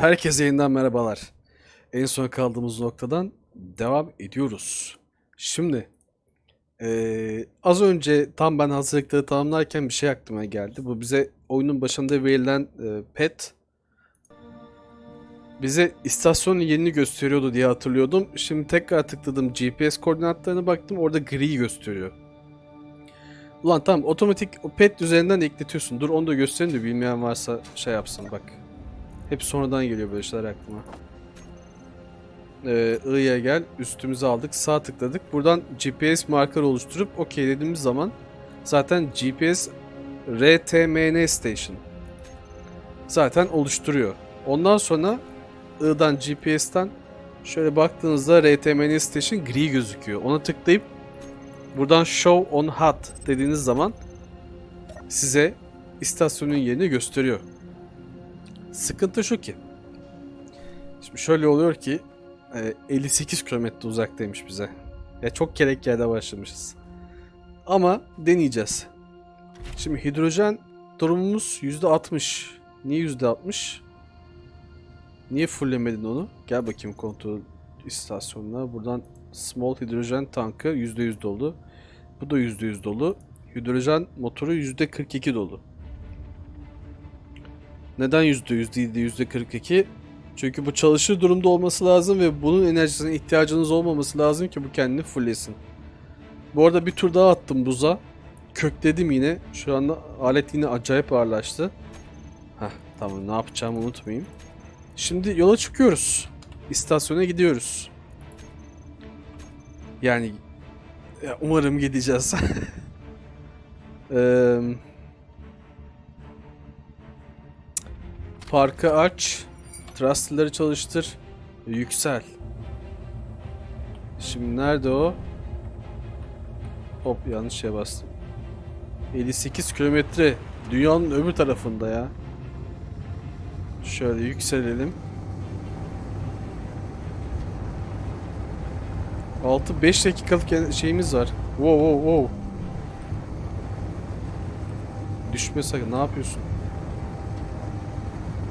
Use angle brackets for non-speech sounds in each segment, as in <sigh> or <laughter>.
Herkese yeniden merhabalar. En son kaldığımız noktadan devam ediyoruz. Şimdi eee, az önce tam ben hazırlıkları tamamlarken bir şey aklıma geldi. Bu bize oyunun başında verilen eee, pet bize istasyonun yerini gösteriyordu diye hatırlıyordum. Şimdi tekrar tıkladım GPS koordinatlarına baktım orada gri gösteriyor. Ulan tamam otomatik o pet üzerinden ekletiyorsun. Dur onu da göstereyim de bilmeyen varsa şey yapsın bak. Hep sonradan geliyor böyle şeyler aklıma. Ee, gel. Üstümüze aldık. Sağ tıkladık. Buradan GPS marker oluşturup OK dediğimiz zaman zaten GPS RTMN Station zaten oluşturuyor. Ondan sonra I'dan GPS'ten şöyle baktığınızda RTMN Station gri gözüküyor. Ona tıklayıp buradan Show on HUD dediğiniz zaman size istasyonun yerini gösteriyor. Sıkıntı şu ki. Şimdi şöyle oluyor ki e, 58 kilometre uzaktaymış bize. Ya çok gerek yerde başlamışız. Ama deneyeceğiz. Şimdi hidrojen durumumuz %60. Niye %60? Niye fulllemedin onu? Gel bakayım kontrol istasyonuna. Buradan small hidrojen tankı %100 dolu. Bu da %100 dolu. Hidrojen motoru %42 dolu. Neden %100 değil de %42? Çünkü bu çalışır durumda olması lazım ve bunun enerjisine ihtiyacınız olmaması lazım ki bu kendini fulllesin. Bu arada bir tur daha attım buza. Kökledim yine. Şu anda alet yine acayip ağırlaştı. Heh, tamam ne yapacağımı unutmayayım. Şimdi yola çıkıyoruz. İstasyona gidiyoruz. Yani ya umarım gideceğiz. <laughs> Eee Parkı aç. Thruster'ları çalıştır. Yüksel. Şimdi nerede o? Hop yanlış şeye bastım. 58 kilometre. Dünyanın öbür tarafında ya. Şöyle yükselelim. 6-5 dakikalık şeyimiz var. Wow wow wow. Düşme sakın. Ne yapıyorsun?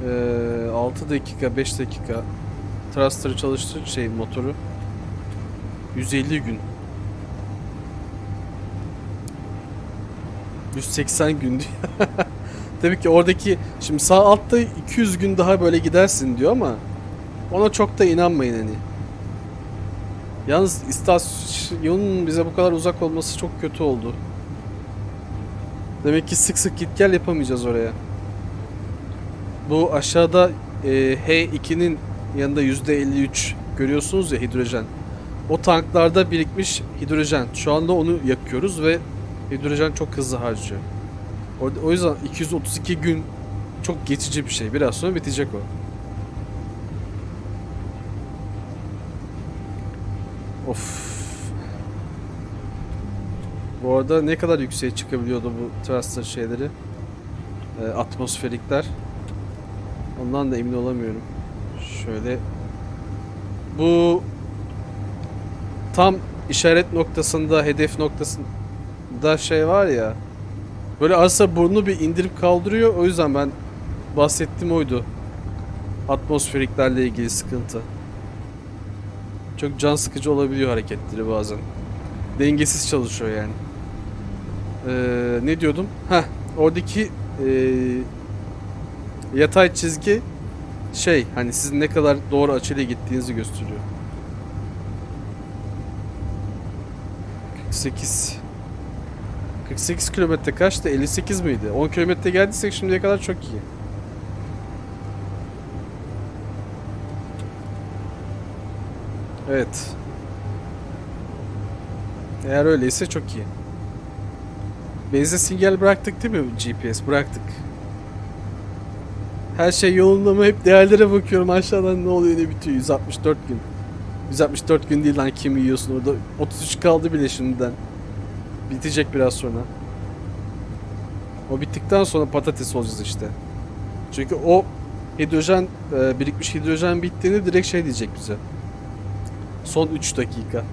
Ee, 6 dakika 5 dakika thruster'ı çalıştır şey motoru 150 gün 180 gün diyor. <laughs> Tabii ki oradaki şimdi sağ altta 200 gün daha böyle gidersin diyor ama ona çok da inanmayın hani. Yalnız istasyonun bize bu kadar uzak olması çok kötü oldu. Demek ki sık sık git gel yapamayacağız oraya. Bu aşağıda e, H2'nin yanında %53 görüyorsunuz ya hidrojen. O tanklarda birikmiş hidrojen. Şu anda onu yakıyoruz ve hidrojen çok hızlı harcıyor. O, yüzden 232 gün çok geçici bir şey. Biraz sonra bitecek o. Of. Bu arada ne kadar yükseğe çıkabiliyordu bu thruster şeyleri? E, atmosferikler. Ondan da emin olamıyorum. Şöyle bu tam işaret noktasında, hedef noktasında şey var ya. Böyle arsa burnu bir indirip kaldırıyor. O yüzden ben bahsettiğim oydu. Atmosferiklerle ilgili sıkıntı. Çok can sıkıcı olabiliyor hareketleri bazen. Dengesiz çalışıyor yani. Ee, ne diyordum? Heh, oradaki ee, yatay çizgi şey hani sizin ne kadar doğru açıyla gittiğinizi gösteriyor. 48 48 kilometre kaçtı? 58 miydi? 10 kilometre geldiysek şimdiye kadar çok iyi. Evet. Eğer öyleyse çok iyi. Benze sinyal bıraktık değil mi GPS? Bıraktık. Her şey yolunda mı? Hep değerlere bakıyorum aşağıdan ne oluyor ne bitiyor. 164 gün. 164 gün değil lan kim yiyorsun orada. 33 kaldı bile şimdiden. Bitecek biraz sonra. O bittikten sonra patates olacağız işte. Çünkü o hidrojen, e, birikmiş hidrojen bittiğinde direkt şey diyecek bize. Son 3 dakika.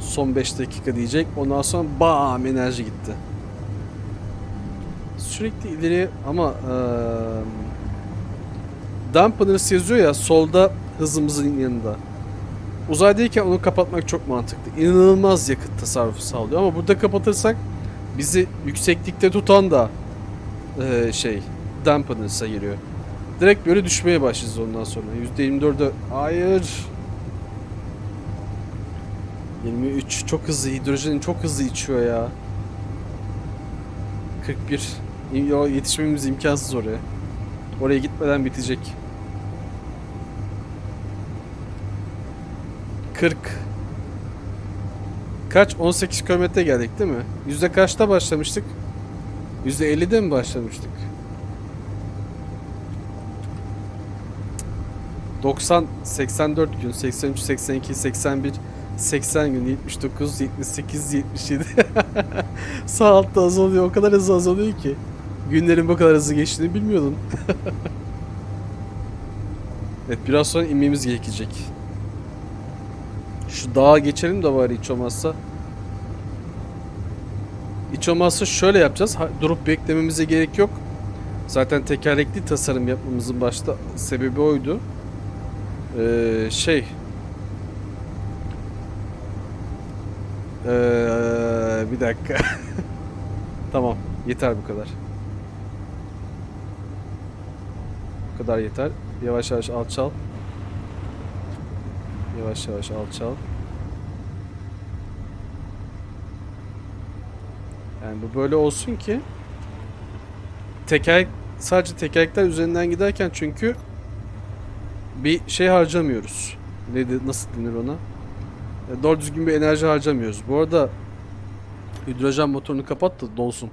Son 5 dakika diyecek. Ondan sonra bam enerji gitti. Sürekli ileriye ama eee Dampeners yazıyor ya solda hızımızın yanında. Uzaydayken onu kapatmak çok mantıklı. İnanılmaz yakıt tasarrufu sağlıyor ama burada kapatırsak bizi yükseklikte tutan da eee, şey Dampeners'a giriyor. Direkt böyle düşmeye başlayacağız ondan sonra. %24'e hayır. 23 çok hızlı hidrojenin çok hızlı içiyor ya. 41. Yo, yetişmemiz imkansız oraya. Oraya gitmeden bitecek. 40. Kaç? 18 kilometre geldik değil mi? Yüzde kaçta başlamıştık? Yüzde 50'de mi başlamıştık? 90, 84 gün, 83, 82, 81, 80 gün, 79, 78, 77. Sağ altta azalıyor. O kadar hızlı azalıyor ki. Günlerin bu kadar hızlı geçtiğini bilmiyordum. <laughs> evet biraz sonra inmemiz gerekecek. Şu dağa geçelim de bari hiç olmazsa. Hiç olmazsa şöyle yapacağız. Durup beklememize gerek yok. Zaten tekerlekli tasarım yapmamızın başta sebebi oydu. Ee, şey Ee, bir dakika. <laughs> tamam. Yeter bu kadar. Kadar yeter. Yavaş yavaş alçal. Yavaş yavaş alçal. Yani bu böyle olsun ki teker sadece tekerlekler üzerinden giderken çünkü bir şey harcamıyoruz. Ne de- nasıl denir ona? E, Doğru düzgün bir enerji harcamıyoruz. Bu arada hidrojen motorunu kapat da dolsun.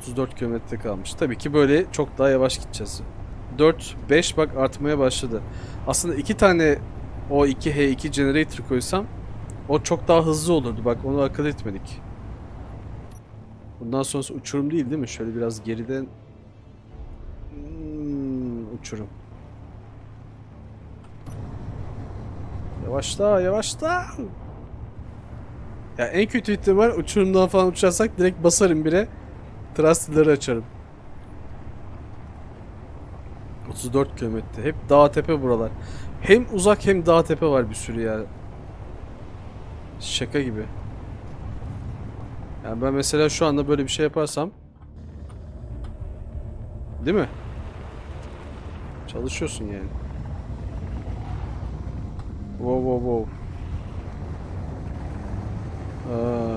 34 kilometre kalmış. Tabii ki böyle çok daha yavaş gideceğiz. 4, 5 bak artmaya başladı. Aslında iki tane o 2H2 generator koysam o çok daha hızlı olurdu. Bak onu akıl etmedik. Bundan sonrası uçurum değil değil mi? Şöyle biraz geriden Hmm, uçurum. Yavaşla yavaşla. Ya en kötü ihtimal uçurumdan falan uçarsak direkt basarım bire. Thruster'ları açarım. 34 kilometre. Hep dağ tepe buralar. Hem uzak hem dağ tepe var bir sürü ya. Şaka gibi. Yani ben mesela şu anda böyle bir şey yaparsam Değil mi? Çalışıyorsun yani. Wow wow wow.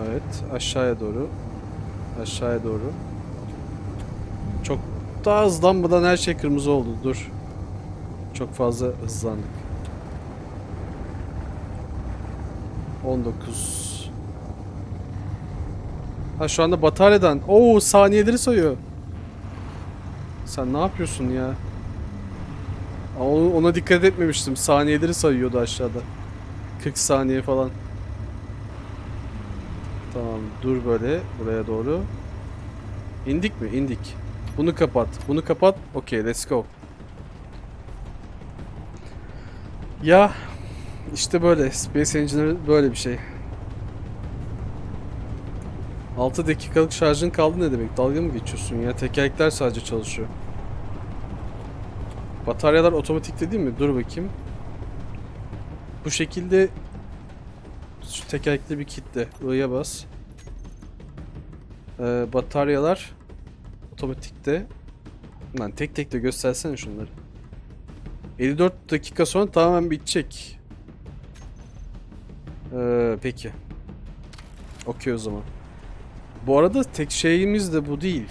Evet aşağıya doğru. Aşağıya doğru. Çok daha hızlanmadan her şey kırmızı oldu. Dur. Çok fazla hızlandık. 19. Ha şu anda bataryadan. Oo saniyeleri sayıyor. Sen ne yapıyorsun ya? Ona dikkat etmemiştim. Saniyeleri sayıyordu aşağıda. 40 saniye falan. Tamam dur böyle buraya doğru. İndik mi? İndik. Bunu kapat. Bunu kapat. Okey let's go. Ya işte böyle. Space Engineer böyle bir şey. 6 dakikalık şarjın kaldı ne demek? Dalga mı geçiyorsun ya? Tekerlekler sadece çalışıyor. Bataryalar otomatik değil mi? Dur bakayım. Bu şekilde tekerlekli bir kitle. I'ya bas. Ee, bataryalar otomatikte. Lan tek tek de göstersene şunları. 54 dakika sonra tamamen bitecek. Ee, peki. Okey o zaman. Bu arada tek şeyimiz de bu değil.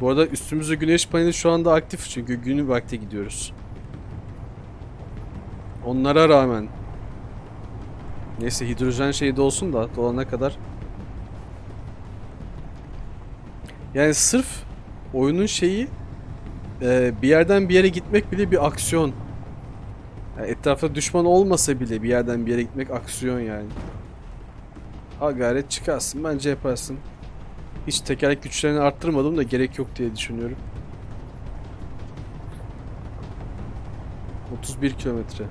Bu arada üstümüzde güneş paneli şu anda aktif çünkü günü vakti gidiyoruz. Onlara rağmen Neyse hidrojen şeyi de olsun da dolana kadar. Yani sırf oyunun şeyi e, bir yerden bir yere gitmek bile bir aksiyon. Yani etrafta düşman olmasa bile bir yerden bir yere gitmek aksiyon yani. Ha gayret çıkarsın bence yaparsın. Hiç tekerlek güçlerini arttırmadım da gerek yok diye düşünüyorum. 31 kilometre.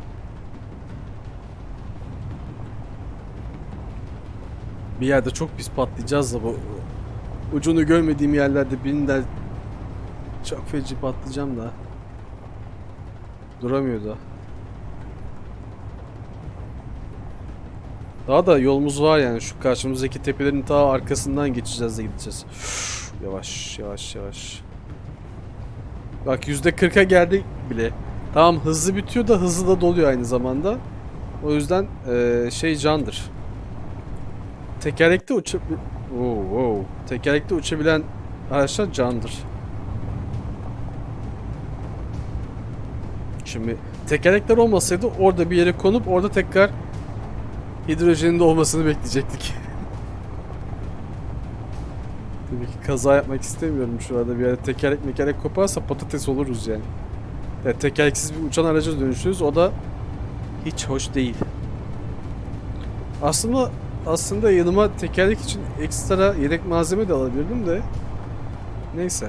Bir yerde çok pis patlayacağız da bu ucunu görmediğim yerlerde birinden çok feci patlayacağım da. Duramıyor da. Daha da yolumuz var yani şu karşımızdaki tepelerin ta arkasından geçeceğiz de gideceğiz. Üf, yavaş yavaş yavaş. Bak %40'a geldi bile. Tamam hızlı bitiyor da hızlı da doluyor aynı zamanda. O yüzden eee, şey candır. Tekerlekte uça... Oo, wow. Tekerlekte uçabilen araçlar candır. Şimdi tekerlekler olmasaydı orada bir yere konup orada tekrar hidrojenin de olmasını bekleyecektik. <laughs> Tabii ki kaza yapmak istemiyorum şu anda. Bir yerde tekerlek mekerlek koparsa patates oluruz yani. Evet, tekerleksiz bir uçan araca dönüşürüz. O da hiç hoş değil. Aslında aslında yanıma tekerlek için ekstra yedek malzeme de alabilirdim de. Neyse.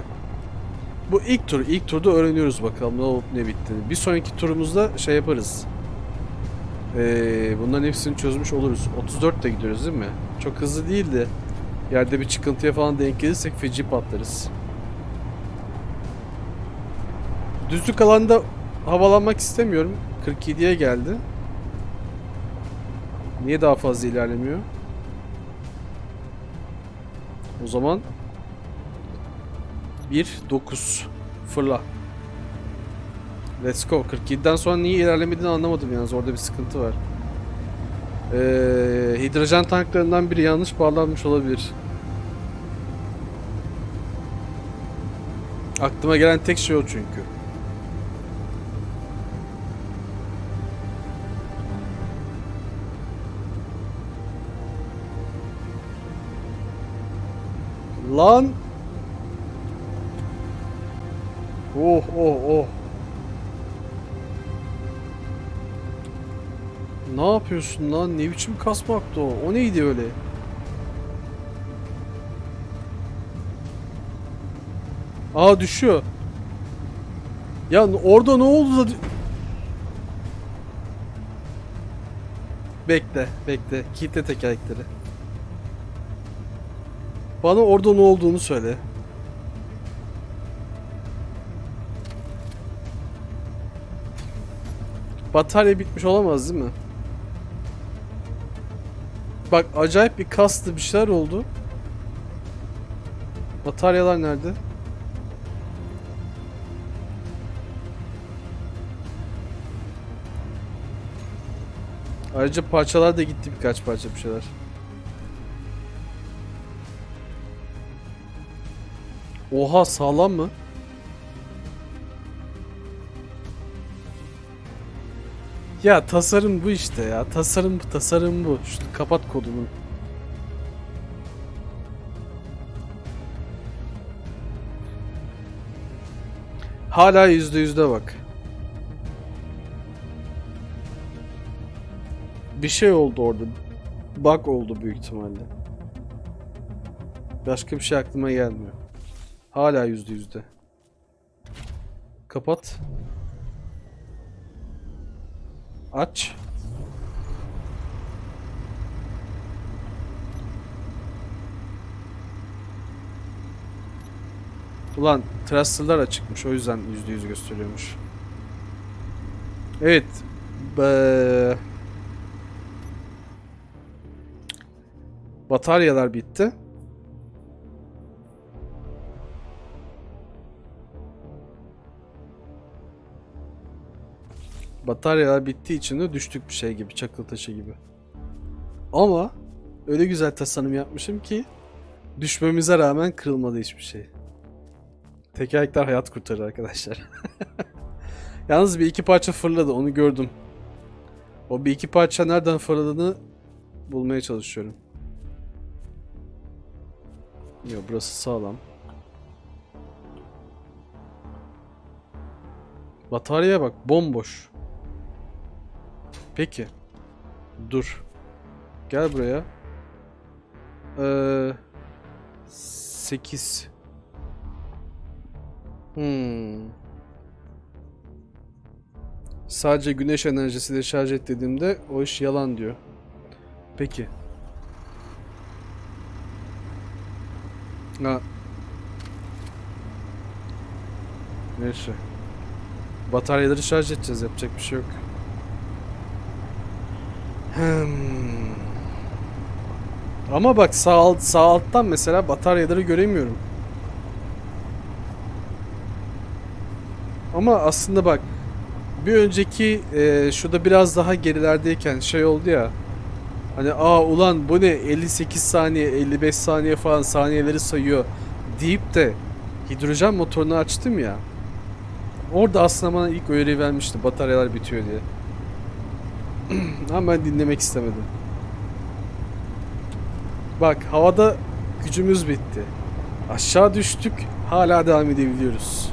Bu ilk tur. ilk turda öğreniyoruz bakalım ne olup ne bittiğini. Bir sonraki turumuzda şey yaparız. Ee, bunların hepsini çözmüş oluruz. 34 de gidiyoruz değil mi? Çok hızlı değil de yerde bir çıkıntıya falan denk gelirsek feci patlarız. Düzlük alanda havalanmak istemiyorum. 47'ye geldi. Niye daha fazla ilerlemiyor? O zaman 1 9 fırla. Let's go. 47'den sonra niye ilerlemediğini anlamadım yalnız. Orada bir sıkıntı var. Ee, hidrojen tanklarından biri yanlış bağlanmış olabilir. Aklıma gelen tek şey o çünkü. Lan! Oh oh oh. Ne yapıyorsun lan? Ne biçim kasmaktı o? O neydi öyle? Aa düşüyor. Ya orada ne oldu da... Bekle, bekle. Kitle tekerlekleri. Bana orada ne olduğunu söyle. Batarya bitmiş olamaz değil mi? Bak acayip bir kastı bir şeyler oldu. Bataryalar nerede? Ayrıca parçalar da gitti birkaç parça bir şeyler. Oha sağlam mı? Ya tasarım bu işte ya. Tasarım bu, tasarım bu. Şunu kapat kodunu. Hala yüzde yüzde bak. Bir şey oldu orada. Bug oldu büyük ihtimalle. Başka bir şey aklıma gelmiyor. Hala yüzde yüzde. Kapat. Aç. Ulan thruster'lar açıkmış o yüzden yüzde yüz gösteriyormuş. Evet. Be... Bataryalar bitti. Bataryalar bittiği için de düştük bir şey gibi, çakıl taşı gibi. Ama öyle güzel tasarım yapmışım ki düşmemize rağmen kırılmadı hiçbir şey. Tekerlekler hayat kurtarır arkadaşlar. <laughs> Yalnız bir iki parça fırladı onu gördüm. O bir iki parça nereden fırladığını bulmaya çalışıyorum. Yok burası sağlam. Bataryaya bak bomboş. Peki. Dur. Gel buraya. Ee, 8. Hmm. Sadece güneş enerjisiyle şarj et dediğimde o iş yalan diyor. Peki. Ha. Neyse. Bataryaları şarj edeceğiz. Yapacak bir şey yok. Hmm. Ama bak sağ, alt, sağ alttan mesela bataryaları göremiyorum. Ama aslında bak bir önceki e, şurada biraz daha gerilerdeyken şey oldu ya. Hani aa ulan bu ne 58 saniye 55 saniye falan saniyeleri sayıyor deyip de hidrojen motorunu açtım ya. Orada aslında bana ilk uyarı vermişti bataryalar bitiyor diye. <clears throat> Ama ben dinlemek istemedim. Bak havada gücümüz bitti. Aşağı düştük hala devam edebiliyoruz.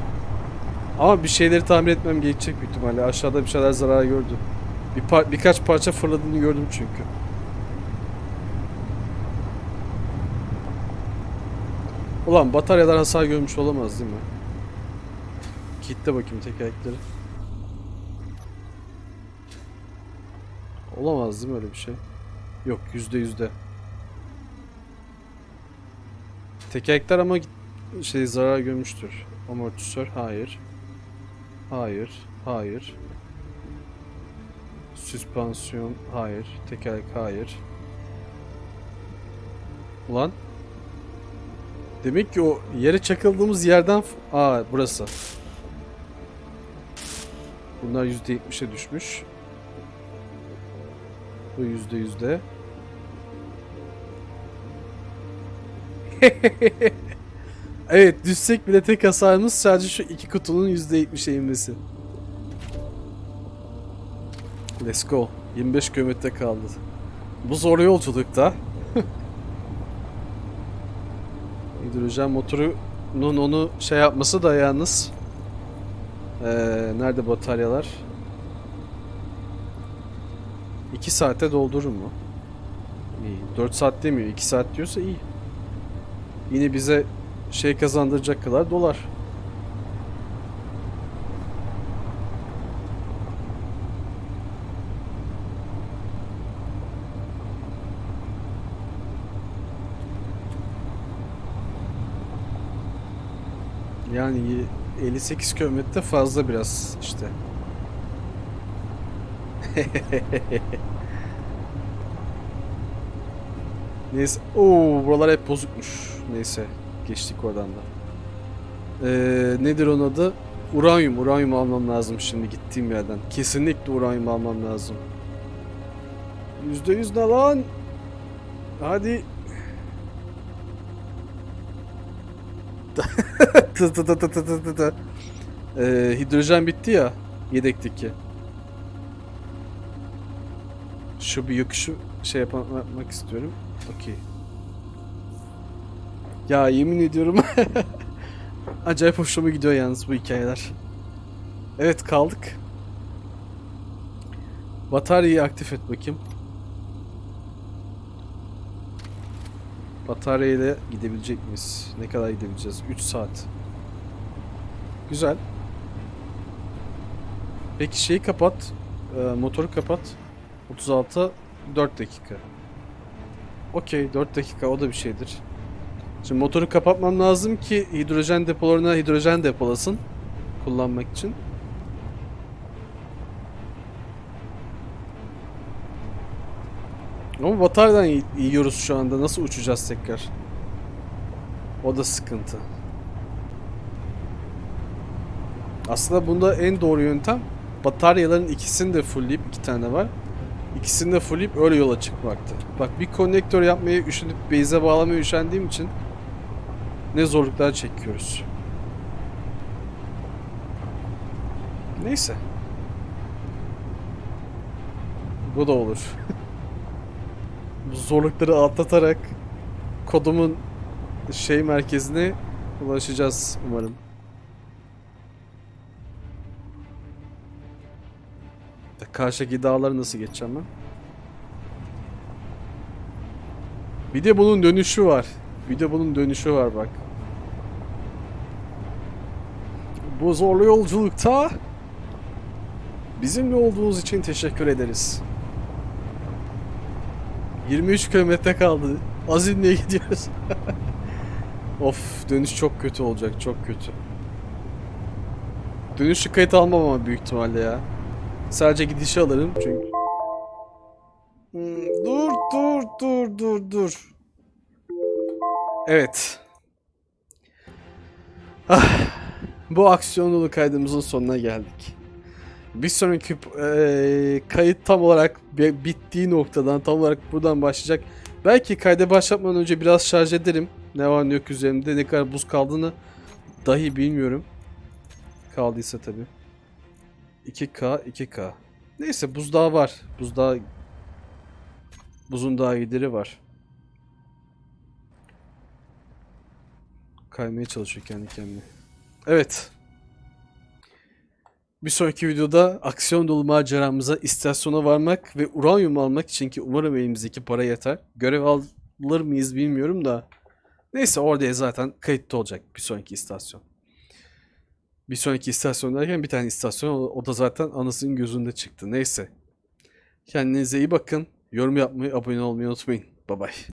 Ama bir şeyleri tamir etmem gerekecek büyük ihtimalle. Aşağıda bir şeyler zarar gördü. Bir par- birkaç parça fırladığını gördüm çünkü. Ulan bataryalar hasar görmüş olamaz değil mi? Kitle bakayım tekerlekleri. Olamaz değil mi öyle bir şey? Yok yüzde yüzde. Tekerlekler ama şey zarar görmüştür. Amortisör hayır. Hayır. Hayır. Süspansiyon hayır. Tekerlek hayır. Ulan. Demek ki o yere çakıldığımız yerden... Aa burası. Bunlar %70'e düşmüş. Bu yüzde yüzde. <laughs> evet düşsek bile tek hasarımız sadece şu iki kutunun yüzde 70'e inmesi. Let's go. 25 kilometre kaldı. Bu zor yolculukta. <laughs> Hidrojen motorunun onu şey yapması da yalnız. Ee, nerede bataryalar? 2 saate doldurur mu? İyi. 4 saat demiyor. 2 saat diyorsa iyi. Yine bize şey kazandıracak kadar dolar. Yani y- 58 kilometre fazla biraz işte. <laughs> Neyse. Oo, buralar hep bozukmuş. Neyse. Geçtik oradan da. Ee, nedir onun adı? Uranyum. Uranyum almam lazım şimdi gittiğim yerden. Kesinlikle uranyum almam lazım. %100 ne lan? Hadi. <laughs> tı tı tı. Ee, hidrojen bitti ya. Yedekteki. Şu bir yokuşu şey yapmak istiyorum. Okey. Ya yemin ediyorum. <laughs> Acayip hoşuma gidiyor yalnız bu hikayeler. Evet kaldık. Bataryayı aktif et bakayım. Bataryayla gidebilecek miyiz? Ne kadar gidebileceğiz? 3 saat. Güzel. Peki şeyi kapat. e, motoru kapat. 36 4 dakika. Okey 4 dakika o da bir şeydir. Şimdi motoru kapatmam lazım ki hidrojen depolarına hidrojen depolasın. Kullanmak için. Ama bataryadan yiyoruz şu anda. Nasıl uçacağız tekrar? O da sıkıntı. Aslında bunda en doğru yöntem bataryaların ikisini de fullleyip iki tane var. İkisini de fullleyip öyle yola çıkmaktı. Bak bir konnektör yapmayı üşenip base'e bağlamaya üşendiğim için ne zorluklar çekiyoruz. Neyse. Bu da olur. <laughs> Bu zorlukları atlatarak kodumun şey merkezine ulaşacağız umarım. Karşıdaki dağları nasıl geçeceğim ben? Bir de bunun dönüşü var. Bir de bunun dönüşü var bak. Bu zorlu yolculukta bizimle olduğunuz için teşekkür ederiz. 23 kilometre kaldı. Azimle gidiyoruz. <laughs> Of dönüş çok kötü olacak çok kötü. Dönüşü kayıt almam ama büyük ihtimalle ya. Sadece gidişi alırım çünkü. Hmm, dur dur dur dur dur. Evet. Ah, bu aksiyon dolu kaydımızın sonuna geldik. Bir sonraki eee, kayıt tam olarak bi- bittiği noktadan tam olarak buradan başlayacak. Belki kayda başlatmadan önce biraz şarj ederim. Ne var ne yok üzerimde ne kadar buz kaldığını dahi bilmiyorum. Kaldıysa tabi. 2K 2K. Neyse buzdağı var. Buzdağı buzun daha gideri var. Kaymaya çalışıyor kendi kendine. Evet. Bir sonraki videoda aksiyon dolu maceramıza istasyona varmak ve uranyum almak için ki umarım elimizdeki para yeter. Görev alır mıyız bilmiyorum da. Neyse orada zaten kayıtlı olacak bir sonraki istasyon. Bir sonraki istasyon derken bir tane istasyon o, da zaten anasının gözünde çıktı. Neyse. Kendinize iyi bakın. Yorum yapmayı, abone olmayı unutmayın. Bye bye.